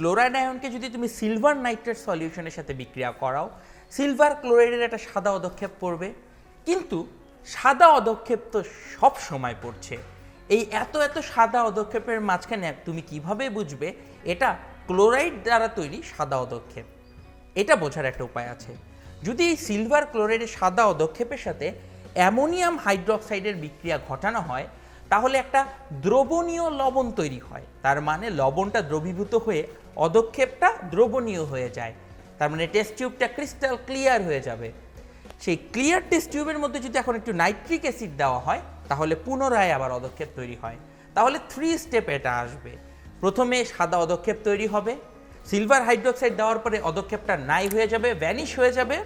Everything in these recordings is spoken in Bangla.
ক্লোরাইড আয়নকে যদি তুমি সিলভার নাইট্রেট সলিউশনের সাথে বিক্রিয়া করাও, সিলভার ক্লোরাইডের একটা সাদা অদক্ষেপ পড়বে। কিন্তু সাদা অদক্ষেপ তো সব সময় পড়ছে। এই এত এত সাদা অদক্ষেপের মাঝখানে তুমি কীভাবে বুঝবে? এটা ক্লোরাইড দ্বারা তৈরি সাদা অদক্ষেপ এটা বোঝার একটা উপায় আছে। যদি এই সিলভার ক্লোরাইডের সাদা অদক্ষেপের সাথে অ্যামোনিয়াম হাইড্রোক্সাইডের বিক্রিয়া ঘটানো হয় তাহলে একটা দ্রবণীয় লবণ তৈরি হয়। তার মানে লবণটা দ্রবীভূত হয়ে অদক্ষেপটা দ্রবণীয় হয়ে যায়। তার মানে টেস্ট টিউবটা ক্রিস্টাল ক্লিয়ার হয়ে যাবে। সেই ক্লিয়ার টেস্ট টিউবের মধ্যে যদি এখন একটু নাইট্রিক অ্যাসিড দেওয়া হয়, তাহলে পুনরায় আবার অদক্ষেপ তৈরি হয়। তাহলে থ্রি স্টেপ এটা আসবে। প্রথমে সাদা অদক্ষেপ তৈরি হবে সিলভার হাইড্রোক্সাইড দেওয়ার পরে অদক্ষেপটা নাই হয়ে যাবে ভ্যানিশ হয়ে যাবে।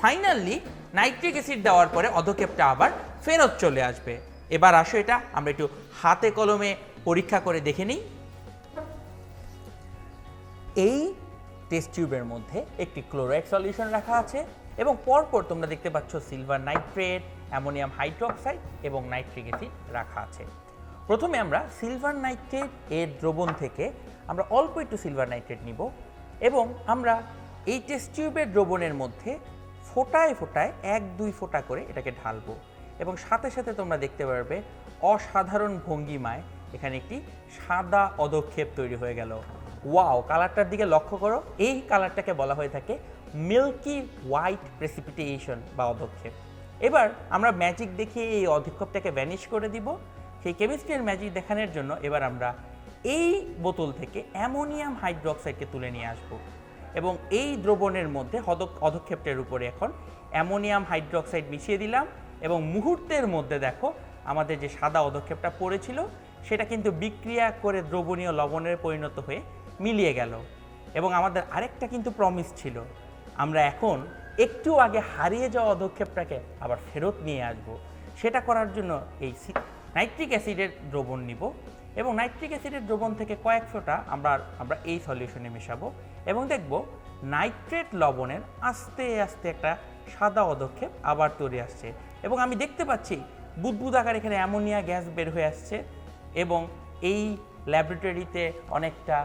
ফাইনালি নাইট্রিক অ্যাসিড দেওয়ার পরে অদক্ষেপটা আবার ফেরত চলে আসবে। এবার আসো এটা, আমরা একটু হাতে কলমে পরীক্ষা করে দেখে নিই। এই টেস্ট টিউবের মধ্যে একটি ক্লোরাইড সলিউশন রাখা আছে এবং পরপর তোমরা দেখতে পাচ্ছ সিলভার নাইট্রেট অ্যামোনিয়াম হাইড্রোক্সাইড এবং নাইট্রিক অ্যাসিড রাখা আছে। প্রথমে আমরা সিলভার নাইট্রেট এর দ্রবণ থেকে আমরা অল্প একটু সিলভার নাইট্রেট নিব এবং আমরা এই টেস্ট টিউবের দ্রবণের মধ্যে ফোটায় ফোটায় এক দুই ফোঁটা করে এটাকে ঢালবো। এবং সাথে সাথে তোমরা দেখতে পারবে অসাধারণ ভঙ্গিমায় এখানে একটি সাদা অদক্ষেপ তৈরি হয়ে গেল। ওয়াও, কালারটার দিকে লক্ষ্য করো। এই কালারটাকে বলা হয়ে থাকে মিল্কি হোয়াইট প্রেসিপিটেশন বা অদক্ষেপ। এবার আমরা ম্যাজিক দেখিয়ে এই অদক্ষেপটাকে ভ্যানিশ করে দিব। সেই কেমিস্ট্রির ম্যাজিক দেখানোর জন্য এবার আমরা এই বোতল থেকে অ্যামোনিয়াম হাইড্রোক্সাইডকে তুলে নিয়ে আসব। এবং এই দ্রবণের মধ্যে অধক্ষেপটের উপরে এখন অ্যামোনিয়াম হাইড্রোক্সাইড মিশিয়ে দিলাম এবং মুহূর্তের মধ্যে দেখো আমাদের যে সাদা অধক্ষেপটা পড়েছিল, সেটা কিন্তু বিক্রিয়া করে দ্রবণীয় লবণের পরিণত হয়ে মিলিয়ে গেল। এবং আমাদের আরেকটা কিন্তু প্রমিস ছিল, আমরা এখন একটু আগে হারিয়ে যাওয়া অধক্ষেপটাকে আবার ফেরত নিয়ে আসব। সেটা করার জন্য এই নাইট্রিক অ্যাসিডের দ্রবণ নিব। এবং নাইট্রিক অ্যাসিডের দ্রবণ থেকে কয়েক ফোঁটা আমরা আমরা এই সলিউশনে মেশাবো এবং দেখব নাইট্রেট লবণের আস্তে আস্তে একটা সাদা অদক্ষেপ আবার তৈরি আসছে। এবং আমি দেখতে পাচ্ছি বুদবুদ আকার এখানে অ্যামোনিয়া গ্যাস বের হয়ে আসছে এবং এই ল্যাবরেটরিতে অনেকটা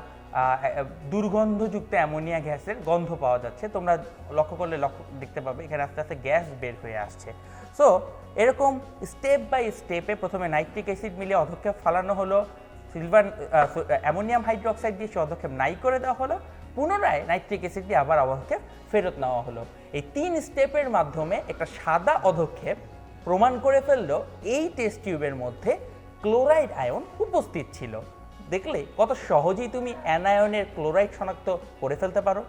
দুর্গন্ধযুক্ত অ্যামোনিয়া গ্যাসের গন্ধ পাওয়া যাচ্ছে। তোমরা লক্ষ্য করলে লক্ষ্য দেখতে পাবে, এখানে আস্তে আস্তে গ্যাস বের হয়ে আসছে। সো এরকম স্টেপ বাই স্টেপে প্রথমে নাইট্রিক অ্যাসিড মিলিয়ে অধক্ষেপ ফালানো হলো সিলভার অ্যামোনিয়াম হাইড্রোক্সাইড দিয়ে সে অধক্ষেপ নাই করে দেওয়া হলো, পুনরায় নাইট্রিক অ্যাসিড দিয়ে আবার অধক্ষেপ ফেরত নেওয়া হলো। এই তিন স্টেপের মাধ্যমে একটা সাদা অধক্ষেপ প্রমাণ করে ফেলল, এই টেস্ট টিউবের মধ্যে ক্লোরাইড আয়ন উপস্থিত ছিল। দেখলে কত সহজেই তুমি অ্যানায়নের ক্লোরাইড শনাক্ত করে ফেলতে পারো।